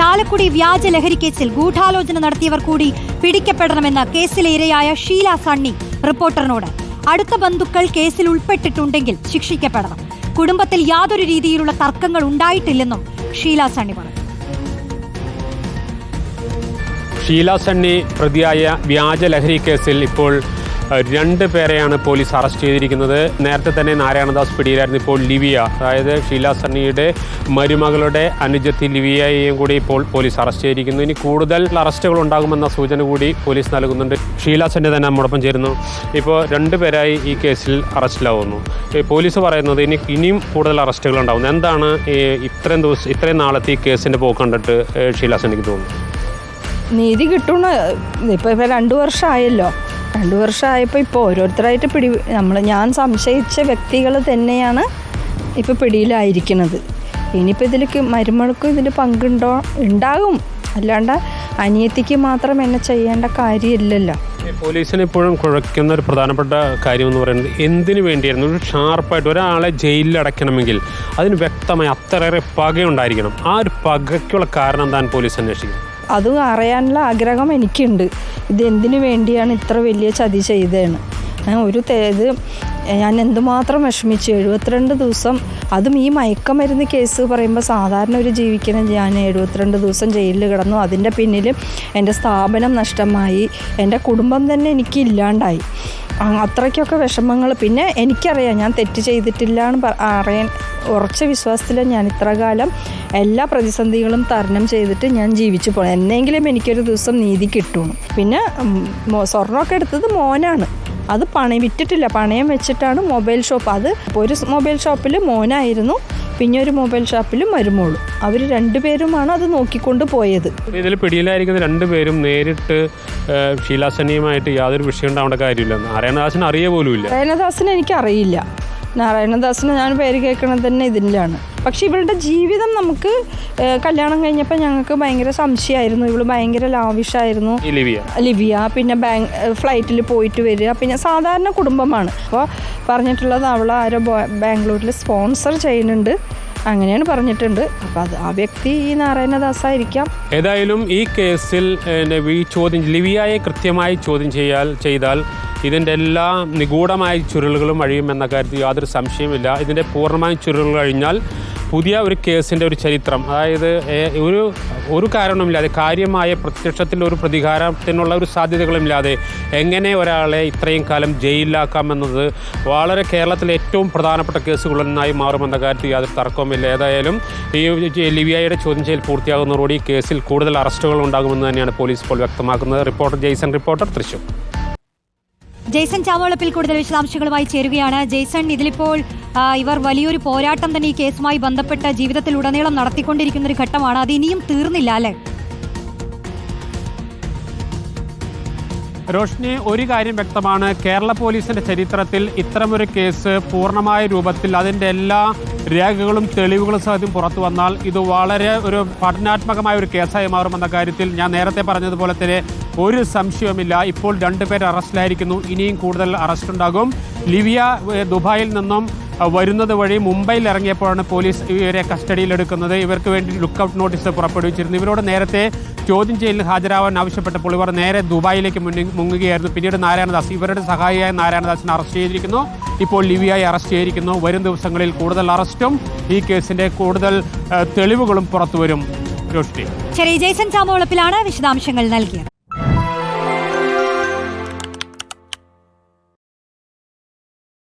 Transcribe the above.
ചാലക്കുടി വ്യാജ കേസിൽ ഗൂഢാലോചന നടത്തിയവർ കൂടി പിടിക്കപ്പെടണമെന്ന് കേസിലെ ഇരയായ ഷീല സണ്ണി റിപ്പോർട്ടറിനോട്. അടുത്ത ബന്ധുക്കൾ കേസിൽ ഉൾപ്പെട്ടിട്ടുണ്ടെങ്കിൽ ശിക്ഷിക്കപ്പെടണം. കുടുംബത്തിൽ യാതൊരു രീതിയിലുള്ള തർക്കങ്ങൾ ഉണ്ടായിട്ടില്ലെന്നും ഷീല സണ്ണി പറഞ്ഞു. ഷീല സണ്ണി പ്രതിയായ വ്യാജ ലഹരി കേസിൽ ഇപ്പോൾ രണ്ട് പേരെയാണ് പോലീസ് അറസ്റ്റ് ചെയ്തിരിക്കുന്നത്. നേരത്തെ തന്നെ നാരായണദാസ് പിടിയിലായിരുന്നു ഇപ്പോൾ ലിവിയ. അതായത് ഷീല സണ്ണിയുടെ മരുമകളുടെ അനുജത്തി ലിവിയയെയും കൂടി ഇപ്പോൾ പോലീസ് അറസ്റ്റ് ചെയ്തിരിക്കുന്നു. ഇനി കൂടുതൽ അറസ്റ്റുകൾ ഉണ്ടാകുമെന്ന സൂചന കൂടി പോലീസ് നൽകുന്നുണ്ട്. ഷീല സണ്ണി തന്നെ നമ്മോടൊപ്പം ചേരുന്നു. ഇപ്പോൾ രണ്ട് പേരായി ഈ കേസിൽ അറസ്റ്റിലാവുന്നു. പോലീസ് പറയുന്നത് ഇനി ഇനിയും കൂടുതൽ അറസ്റ്റുകൾ ഉണ്ടാകുന്നു എന്താണ് ഈ ഇത്രയും ദിവസം ഇത്രയും നാളത്തെ ഈ കേസിന്റെ പോക്ക് കണ്ടിട്ട് ഷീല സണ്ണിക്ക് തോന്നുന്നു? നീതി കിട്ടുന്ന ഇപ്പോൾ ഇപ്പോൾ രണ്ട് വർഷമായല്ലോ. രണ്ട് വർഷമായപ്പോൾ ഇപ്പോൾ ഓരോരുത്തരായിട്ട് പിടി നമ്മൾ ഞാൻ സംശയിച്ച വ്യക്തികൾ തന്നെയാണ് ഇപ്പോൾ പിടിയിലായിരിക്കുന്നത്. ഇനിയിപ്പോൾ ഇതിലേക്ക് മരുമകൾക്കും ഇതിൽ പങ്കുണ്ടോ ഉണ്ടാകും. അല്ലാണ്ട് അനിയത്തിക്ക് മാത്രം എന്നെ ചെയ്യേണ്ട കാര്യമില്ലല്ലോ. പോലീസിന് ഇപ്പോഴും കുഴക്കുന്ന ഒരു പ്രധാനപ്പെട്ട കാര്യം എന്ന് പറയുന്നത് എന്തിനു വേണ്ടിയായിരുന്നു? ഒരു ഷാർപ്പായിട്ട് ഒരാളെ ജയിലിൽ അടയ്ക്കണമെങ്കിൽ അതിന് വ്യക്തമായി അത്രയേറെ പകയുണ്ടായിരിക്കണം ആ ഒരു പകയ്ക്കുള്ള കാരണം താൻ പോലീസ് അന്വേഷിക്കും അത് അറിയാനുള്ള ആഗ്രഹം എനിക്കുണ്ട്. ഇത് എന്തിനു വേണ്ടിയാണ് ഇത്ര വലിയ ചതി ചെയ്തതെന്ന് ഒരു ഇത് ഞാൻ എന്തുമാത്രം വിഷമിച്ചു. എഴുപത്തിരണ്ട് ദിവസം അതും ഈ മയക്കമരുന്ന് കേസ് പറയുമ്പോൾ സാധാരണ ഒരു ജീവിക്കണം ഞാൻ എഴുപത്തിരണ്ട് ദിവസം ജയിലിൽ കിടന്നു. അതിന്റെ പിന്നിൽ എന്റെ സ്ഥാപനം നഷ്ടമായി. എന്റെ കുടുംബം തന്നെ എനിക്ക് ഇല്ലാണ്ടായി. അത്രയ്ക്കൊക്കെ വിഷമങ്ങൾ. പിന്നെ എനിക്കറിയാം ഞാൻ തെറ്റ് ചെയ്തിട്ടില്ല എന്ന് അറിയാൻ ഉറച്ച വിശ്വാസത്തിൽ ഞാൻ ഇത്രകാലം എല്ലാ പ്രതിസന്ധികളും തരണം ചെയ്തിട്ട് ഞാൻ ജീവിച്ചു പോകണം എന്നെങ്കിലും എനിക്കൊരു ദിവസം നീതി കിട്ടും. പിന്നെ സ്വർണമൊക്കെ എടുത്തത് മോനാണ്. അത് പണയം വിറ്റിട്ടില്ല. പണയം വെച്ചിട്ടാണ് മൊബൈൽ ഷോപ്പ്. അത് ഒരു മൊബൈൽ ഷോപ്പിൽ മോനായിരുന്നു. പിന്നെ ഒരു മൊബൈൽ ഷോപ്പിൽ മരുമോളും. അവർ രണ്ടുപേരുമാണ് അത് നോക്കിക്കൊണ്ട് പോയത്. ഇതിൽ പിടിയിലായിരിക്കുന്ന രണ്ടുപേരും നേരിട്ട് ഷീലാസനിയുമായിട്ട് ഷീല യാതൊരു വിഷയം ഉണ്ടാവേണ്ട കാര്യമില്ല. നാരായണദാസിന് അറിയ പോലും പോലുമില്ല. നാരായണദാസിനെ എനിക്കറിയില്ല. നാരായണദാസിന് ഞാൻ പേര് കേൾക്കണത് തന്നെ ഇതിലാണ്. പക്ഷെ ഇവളുടെ ജീവിതം നമുക്ക് കല്യാണം കഴിഞ്ഞപ്പോൾ ഞങ്ങൾക്ക് ഭയങ്കര സംശയമായിരുന്നു. ഇവൾ ഭയങ്കര ലാവിഷായിരുന്നു ലിവിയ. ലിവിയ പിന്നെ ബാങ്ക് ഫ്ലൈറ്റിൽ പോയിട്ട് വരിക. പിന്നെ സാധാരണ കുടുംബമാണ്. അപ്പോൾ പറഞ്ഞിട്ടുള്ളത് അവൾ ആരോ ബോ- ബാംഗ്ലൂരിൽ സ്പോൺസർ ചെയ്യുന്നുണ്ട്. അങ്ങനെയാണ് പറഞ്ഞിട്ടുണ്ട്. അപ്പൊ അത് ആ വ്യക്തി ഈ നാരായണദാസ് ആയിരിക്കാം ഏതായാലും ഈ കേസിൽ ഈ ചോദ്യം ലിവിയയെ കൃത്യമായി ചോദ്യം ചെയ്യാൽ ചെയ്താൽ ഇതിന്റെ എല്ലാ നിഗൂഢമായ ചുരുളുകളും അഴിയുമെന്ന കാര്യത്തിൽ യാതൊരു സംശയമില്ല ഇതിന്റെ പൂർണമായ ചുരുളുകൾ കഴിഞ്ഞാൽ പുതിയ ഒരു കേസിന്റെ ഒരു ചരിത്രം അതായത് ഒരു ഒരു കാരണമില്ലാതെ കാര്യമായ പ്രത്യക്ഷത്തിൽ ഒരു പ്രതികാരത്തിനുള്ള ഒരു സാധ്യതകളുമില്ലാതെ എങ്ങനെ ഒരാളെ ഇത്രയും കാലം ജയിലിലാക്കാമെന്നത് വളരെ കേരളത്തിലെ ഏറ്റവും പ്രധാനപ്പെട്ട കേസുകളൊന്നായി മാറുമെന്ന കാര്യത്തിൽ യാതൊരു തർക്കവുമില്ല. ഏതായാലും ഈ ലിവിയയുടെ ചോദ്യം ചെയ്യൽ പൂർത്തിയാകുന്നതോടുകൂടി ഈ കേസിൽ കൂടുതൽ അറസ്റ്റുകൾ ഉണ്ടാകുമെന്ന് തന്നെയാണ് പോലീസ് ഇപ്പോൾ വ്യക്തമാക്കുന്നത്. Reporter Jaison reporter Thrissur. Jason Chavolappil കൂടുതൽ വിശദാംശങ്ങളുമായി ചേരുകയാണ്. ജെയ്സൺ ഇതിലിപ്പോൾ ഇവർ വലിയൊരു പോരാട്ടം തന്നെ ഈ കേസുമായി ബന്ധപ്പെട്ട ജീവിതത്തിൽ ഉടനീളം നടത്തിക്കൊണ്ടിരിക്കുന്ന ഒരു ഘട്ടമാണ്. അത് ഇനിയും തീർന്നില്ല അല്ലേ? റോഷ്നി ഒരു കാര്യം വ്യക്തമാണ്. കേരള പോലീസിന്റെ ചരിത്രത്തിൽ ഇത്തരമൊരു കേസ് പൂർണമായ രൂപത്തിൽ അതിന്റെ എല്ലാ രേഖകളും തെളിവുകളും സഹിതം പുറത്തു വന്നാൽ ഇത് വളരെ ഒരു പഠനാത്മകമായ ഒരു കേസായി മാറുമെന്ന കാര്യത്തിൽ ഞാൻ നേരത്തെ പറഞ്ഞതുപോലെ തന്നെ ഒരു സംശയവുമില്ല. ഇപ്പോൾ രണ്ടുപേർ അറസ്റ്റിലായിരിക്കുന്നു. ഇനിയും കൂടുതൽ അറസ്റ്റ് ഉണ്ടാകും. ലിവിയ ദുബായിൽ നിന്നും വരുന്നത് വഴി മുംബൈയിൽ ഇറങ്ങിയപ്പോഴാണ് പോലീസ് ഇവരെ കസ്റ്റഡിയിലെടുക്കുന്നത്. ഇവർക്ക് വേണ്ടി ലുക്കൌട്ട് നോട്ടീസ് പുറപ്പെടുവിച്ചിരുന്നു. ഇവരോട് നേരത്തെ ചോദ്യം ചെയ്യലിന് ഹാജരാവാൻ ആവശ്യപ്പെട്ടപ്പോൾ ഇവർ നേരെ ദുബായിലേക്ക് മുങ്ങുകയായിരുന്നു. പിന്നീട് നാരായണദാസ് ഇവരുടെ സഹായിയായ നാരായണദാസിനെ അറസ്റ്റ് ചെയ്തിരിക്കുന്നു. ഇപ്പോൾ ലിവിയായി അറസ്റ്റ് ചെയ്തിരിക്കുന്നു. വരും ദിവസങ്ങളിൽ കൂടുതൽ അറസ്റ്റും ഈ കേസിന്റെ കൂടുതൽ തെളിവുകളും പുറത്തുവരും. രോഷ്ടി. ശരി ജെയ്സൺ ചാവോളപ്പിലാണ് വിശദാംശങ്ങൾ നൽകിയത്.